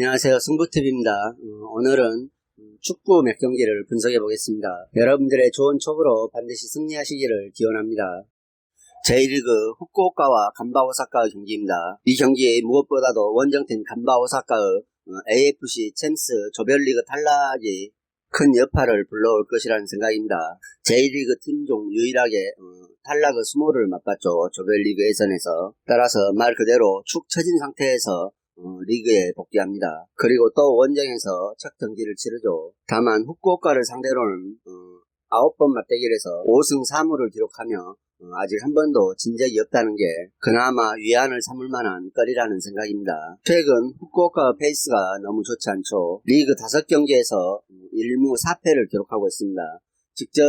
안녕하세요. 승부TV입니다. 어, 오늘은 축구 몇 경기를 분석해 보겠습니다. 여러분들의 좋은 촉으로 반드시 승리하시기를 기원합니다. 제1리그 후쿠오카와 간바 오사카의 경기입니다. 이 경기에 무엇보다도 원정팀 간바 오사카의 어, AFC 챔스 조별리그 탈락이 큰 여파를 불러올 것이라는 생각입니다. 제1리그 팀중 유일하게 어, 탈락의 수모를 맛봤죠. 조별리그 예선에서. 따라서 말 그대로 축 처진 상태에서 어, 리그에 복귀합니다. 그리고 또 원정에서 첫 경기를 치르죠. 다만 후쿠오카를 상대로는 어, 9번 맞대결에서 5승 3무를 기록하며 어, 아직 한 번도 진 적이 없다는 게 그나마 위안을 삼을 만한 거리라는 생각입니다. 최근 후쿠오카 페이스가 너무 좋지 않죠. 리그 5경기에서 1무 4패를 기록하고 있습니다. 직전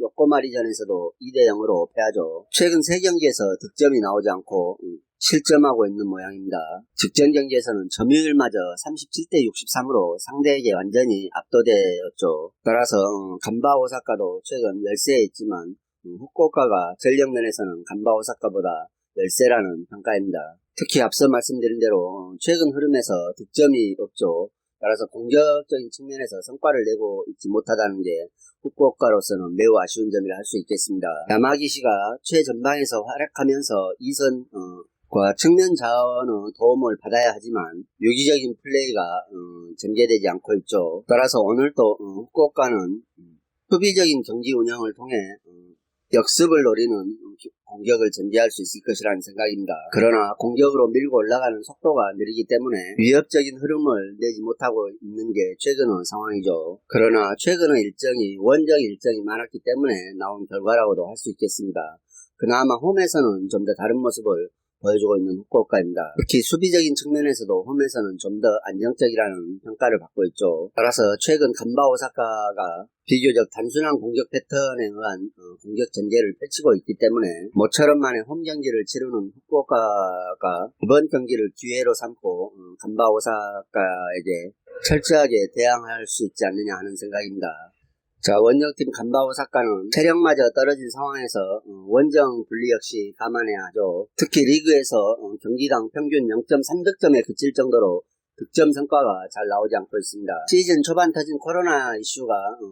요코마리전에서도 2대 0으로 패하죠. 최근 3경기에서 득점이 나오지 않고 음, 실점하고 있는 모양입니다. 직전 경기에서는 점유율마저 37대 63으로 상대에게 완전히 압도되었죠. 따라서 음, 간바 오사카도 최근 열세에 있지만 음, 후쿠오카가 전력면에서는 간바 오사카보다 열세라는 평가입니다. 특히 앞서 말씀드린 대로 최근 흐름에서 득점이 없죠. 따라서 공격적인 측면에서 성과를 내고 있지 못하다는 게 후쿠오카로서는 매우 아쉬운 점이라 할 수 있겠습니다. 야마기시가 최전방에서 활약하면서 2선 어, 과 측면 자원의 도움을 받아야 하지만 유기적인 플레이가 어, 전개되지 않고 있죠. 따라서 오늘도 어, 후쿠오카는 음, 수비적인 경기 운영을 통해 어, 역습을 노리는 공격을 전개할 수 있을 것이라는 생각입니다. 그러나 공격으로 밀고 올라가는 속도가 느리기 때문에 위협적인 흐름을 내지 못하고 있는 게 최근의 상황이죠. 그러나 최근의 일정이 원정 일정이 많았기 때문에 나온 결과라고도 할 수 있겠습니다. 그나마 홈에서는 좀 더 다른 모습을 보여주고 있는 후쿠오카입니다. 특히 수비적인 측면에서도 홈에서는 좀 더 안정적이라는 평가를 받고 있죠. 따라서 최근 간바 오사카가 비교적 단순한 공격 패턴에 의한 어, 공격 전개를 펼치고 있기 때문에 모처럼 만에 홈 경기를 치르는 후쿠오카가 이번 경기를 기회로 삼고 어, 간바 오사카에게 철저하게 대항할 수 있지 않느냐 하는 생각입니다. 자, 원정팀 간바오사카는 체력마저 떨어진 상황에서 어, 원정 분리 역시 감안해야 하죠. 특히 리그에서 어, 경기당 평균 0.3득점에 그칠 정도로 득점 성과가 잘 나오지 않고 있습니다. 시즌 초반 터진 코로나 이슈가 어,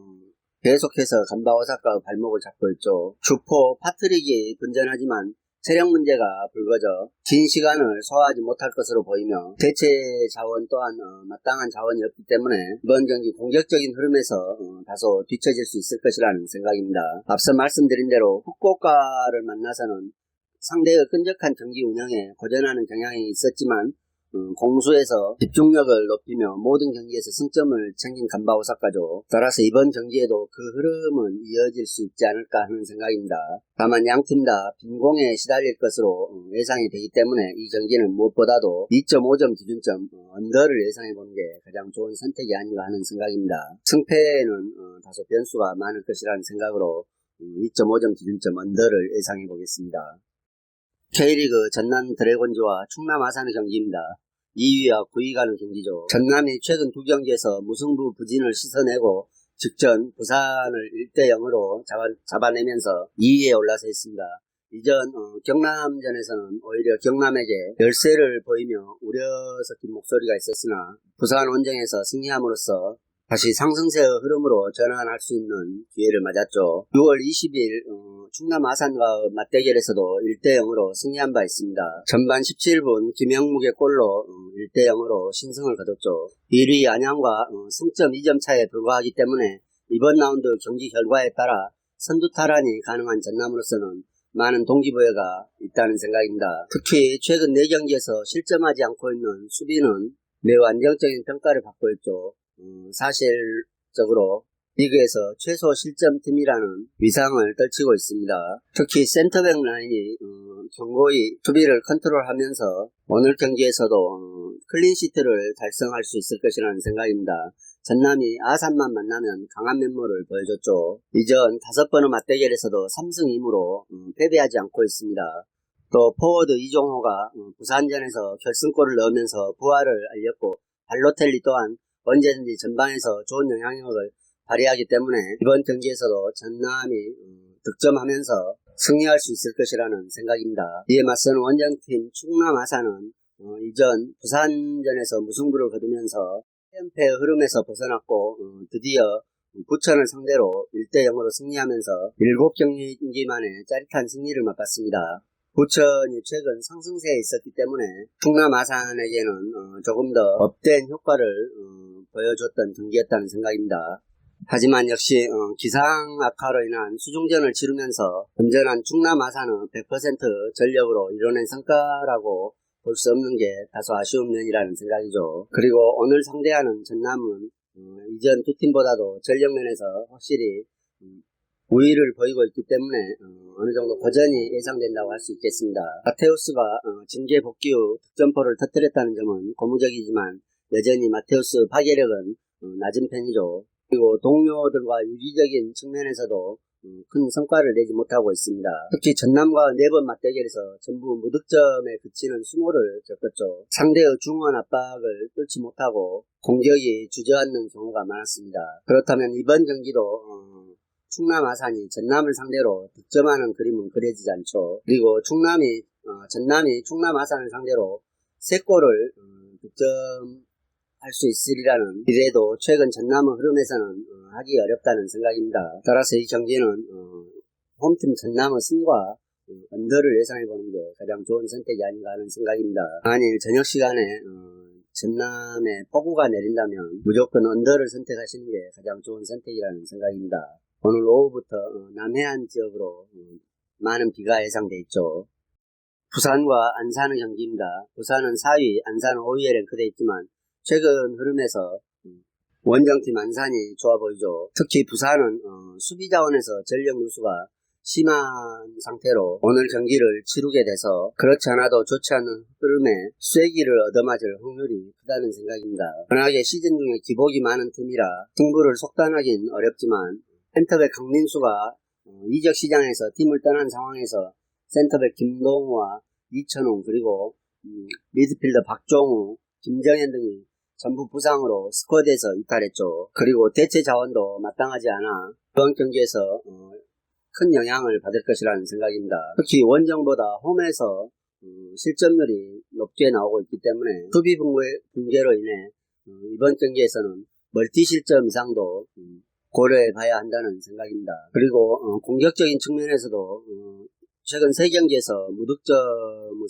계속해서 간바오사카 발목을 잡고 있죠. 주포 파트릭이 분전하지만 체력 문제가 불거져 긴 시간을 소화하지 못할 것으로 보이며 대체 자원 또한 어, 마땅한 자원이 없기 때문에 이번 경기 공격적인 흐름에서 어, 다소 뒤처질 수 있을 것이라는 생각입니다. 앞서 말씀드린 대로 후쿠오카를 만나서는 상대의 끈적한 경기 운영에 고전하는 경향이 있었지만 음, 공수에서 집중력을 높이며 모든 경기에서 승점을 챙긴 간바 오사카죠. 따라서 이번 경기에도 그 흐름은 이어질 수 있지 않을까 하는 생각입니다. 다만 양 팀 다 빈공에 시달릴 것으로 음, 예상이 되기 때문에 이 경기는 무엇보다도 2.5점 기준점 어, 언더를 예상해 보는 게 가장 좋은 선택이 아닌가 하는 생각입니다. 승패에는 어, 다소 변수가 많을 것이라는 생각으로 2.5점 음, 기준점 언더를 예상해 보겠습니다. K리그 전남 드래곤즈와 충남 아산의 경기입니다. 2위와 9위 가는 경기죠. 전남이 최근 두 경기에서 무승부 부진을 씻어내고 직전 부산을 1대 0으로 잡아, 내면서 2위에 올라서 있습니다. 이전 어, 경남전에서는 오히려 경남에게 열세를 보이며 우려 섞인 목소리가 있었으나 부산 원정에서 승리함으로써 다시 상승세의 흐름으로 전환할 수 있는 기회를 맞았죠. 6월 20일 어, 충남 아산과 맞대결에서도 1대 0으로 승리한 바 있습니다. 전반 17분 김영묵의 골로 어, 1대 0으로 신승을 거뒀죠. 1위 안양과 어, 승점 2점 차에 불과하기 때문에 이번 라운드 경기 결과에 따라 선두 탈환이 가능한 전남으로서는 많은 동기부여가 있다는 생각입니다. 특히 최근 4경기에서 실점하지 않고 있는 수비는 매우 안정적인 평가를 받고 있죠. 음, 사실적으로 리그에서 최소 실점팀이라는 위상을 떨치고 있습니다. 특히 센터백 라인이 음, 경고히 수비를 컨트롤하면서 오늘 경기에서도 음, 클린시트를 달성할 수 있을 것이라는 생각입니다. 전남이 아산만 만나면 강한 면모를 보여줬죠. 이전 다섯 번의 맞대결에서도 3승 2무로 음, 패배하지 않고 있습니다. 또 포워드 이종호가 음, 부산전에서 결승골을 넣으면서 부활을 알렸고 발로텔리 또한 언제든지 전방에서 좋은 영향력을 발휘하기 때문에 이번 경기에서도 전남이 음, 득점하면서 승리할 수 있을 것이라는 생각입니다. 이에 맞서는 원정팀 충남 아산은 어, 이전 부산전에서 무승부를 거두면서 연패의 흐름에서 벗어났고 어, 드디어 부천을 상대로 1대 0으로 승리하면서 7경기 만에 짜릿한 승리를 맛봤습니다. 부천이 최근 상승세에 있었기 때문에 충남 아산에게는 어, 조금 더 업된 효과를 어, 보여줬던 경기였다는 생각입니다. 하지만 역시 어, 기상 악화로 인한 수중전을 치르면서 건전한 충남 아산은 100% 전력으로 이뤄낸 성과라고 볼 수 없는 게 다소 아쉬운 면이라는 생각이죠. 그리고 오늘 상대하는 전남은 어, 이전 두 팀보다도 전력 면에서 확실히 음, 우위를 보이고 있기 때문에 어, 느 정도 고전이 예상된다고 할 수 있겠습니다. 마테우스가 어, 징계 복귀 후 득점포를 터뜨렸다는 점은 고무적이지만 여전히 마테우스 파괴력은 어, 낮은 편이죠. 그리고 동료들과 유기적인 측면에서도 음, 큰 성과를 내지 못하고 있습니다. 특히 전남과 네 번 맞대결에서 전부 무득점에 그치는 수모를 겪었죠. 상대의 중원 압박을 뚫지 못하고 공격이 주저앉는 경우가 많았습니다. 그렇다면 이번 경기도 어, 충남 아산이 전남을 상대로 득점하는 그림은 그려지지 않죠. 그리고 충남이 어, 전남이 충남 아산을 상대로 세 골을 음, 득점 할 수 있으리라는 기대도 최근 전남의 흐름에서는 어, 하기 어렵다는 생각입니다. 따라서 이 경기는 어, 홈팀 전남의 승과 어, 언더를 예상해보는 게 가장 좋은 선택이 아닌가 하는 생각입니다. 만일 저녁 시간에 어, 전남에 폭우가 내린다면 무조건 언더를 선택하시는 게 가장 좋은 선택이라는 생각입니다. 오늘 오후부터 어, 남해안 지역으로 어, 많은 비가 예상돼 있죠. 부산과 안산의 경기입니다. 부산은 4위, 안산은 5위에 랭크되어 있지만 최근 흐름에서 음, 원정팀 안산이 좋아 보이죠. 특히 부산은 어, 수비 자원에서 전력 누수가 심한 상태로 오늘 경기를 치르게 돼서 그렇지 않아도 좋지 않은 흐름에 쐐기를 얻어맞을 확률이 크다는 생각입니다. 워낙에 시즌 중에 기복이 많은 팀이라 승부를 속단하긴 어렵지만 센터백 강민수가 어, 이적 시장에서 팀을 떠난 상황에서 센터백 김동우와 이천웅 그리고 음, 미드필더 박종우, 김정현 등이 전부 부상으로 스쿼드에서 이탈했죠. 그리고 대체 자원도 마땅하지 않아 이번 경기에서 어, 큰 영향을 받을 것이라는 생각입니다. 특히 원정보다 홈에서 어, 실점률이 높게 나오고 있기 때문에 수비 붕괴, 로 인해 어, 이번 경기에서는 멀티 실점 이상도 음, 고려해 봐야 한다는 생각입니다. 그리고 어, 공격적인 측면에서도 어, 최근 세 경기에서 무득점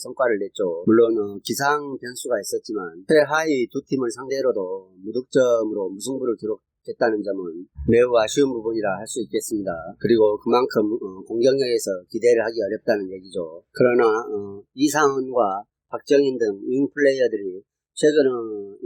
성과를 냈죠. 물론 어, 기상 변수가 있었지만 최하위 두 팀을 상대로도 무득점으로 무승부를 기록 했다는 점은 매우 아쉬운 부분이라 할 수 있겠습니다. 그리고 그만큼 어, 공격력에서 기대를 하기 어렵다는 얘기죠. 그러나 어, 이상훈과 박정인 등 윙 플레이어들이 최근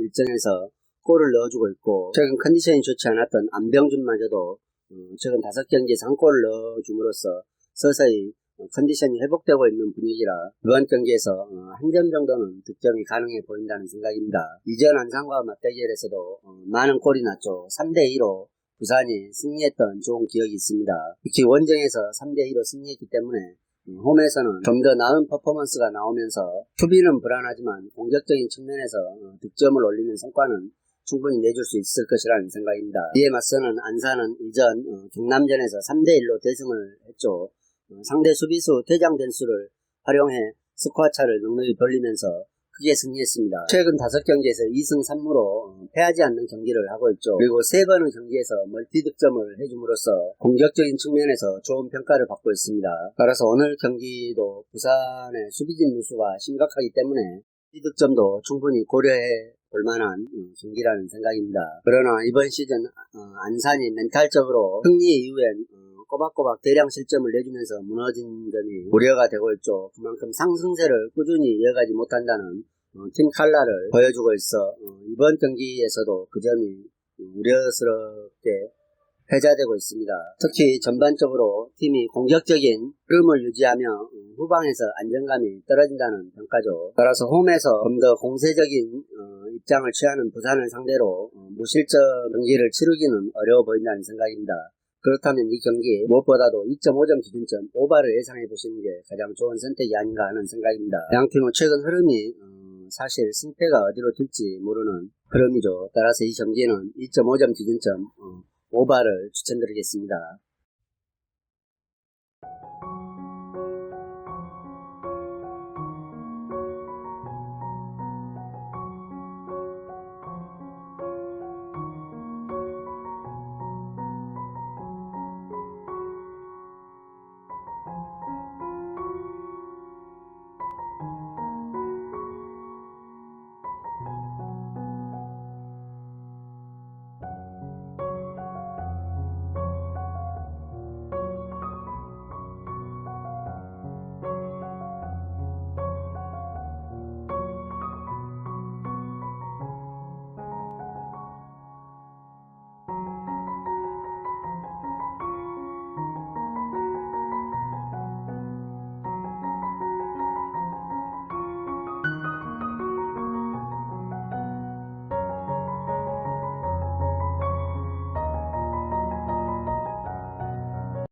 일정에서 골을 넣어주고 있고 최근 컨디션이 좋지 않았던 안병준마저도 어, 최근 다섯 경기에서 한 골을 넣어줌으로써 서서히 어, 컨디션이 회복되고 있는 분위기라 이번 경기에서 어, 한점 정도는 득점이 가능해 보인다는 생각입니다. 이전 안상과 맞대결에서도 어, 많은 골이 났죠. 3대2로 부산이 승리했던 좋은 기억이 있습니다. 특히 원정에서 3대2로 승리했기 때문에 홈에서는 좀 더 나은 퍼포먼스가 나오면서 수비는 불안하지만 공격적인 측면에서 득점을 올리는 성과는 충분히 내줄 수 있을 것이라는 생각입니다. 이에 맞서는 안산은 이전 경남전에서 3대1로 대승을 했죠. 어, 상대 수비수 대장 된수를 활용해 스코어 차를 넉넉히 벌리면서 크게 승리했습니다. 최근 다섯 경기에서 2승 3무로 어, 패하지 않는 경기를 하고 있죠. 그리고 세 번의 경기에서 멀티 득점을 해줌으로써 공격적인 측면에서 좋은 평가를 받고 있습니다. 따라서 오늘 경기도 부산의 수비진 누수가 심각하기 때문에 이 득점도 충분히 고려해 볼 만한 어, 경기라는 생각입니다. 그러나 이번 시즌 안산이 멘탈적으로 승리 이후엔 꼬박꼬박 대량 실점을 내주면서 무너진 점이 우려가 되고 있죠. 그만큼 상승세를 꾸준히 이어가지 못한다는 어, 팀 칼라를 보여주고 있어 어, 이번 경기에서도 그 점이 우려스럽게 회자되고 있습니다. 특히 전반적으로 팀이 공격적인 흐름을 유지하며 어, 후방에서 안정감이 떨어진다는 평가죠. 따라서 홈에서 좀 더 공세적인 어, 입장을 취하는 부산을 상대로 어, 무실점 경기를 치르기는 어려워 보인다는 생각입니다. 그렇다면 이 경기 무엇보다도 2.5점 기준점 오바를 예상해 보시는 게 가장 좋은 선택이 아닌가 하는 생각입니다. 양 팀은 최근 흐름이 어, 사실 승패가 어디로 튈지 모르는 흐름이죠. 따라서 이 경기는 2.5점 기준점 어, 오바를 추천드리겠습니다.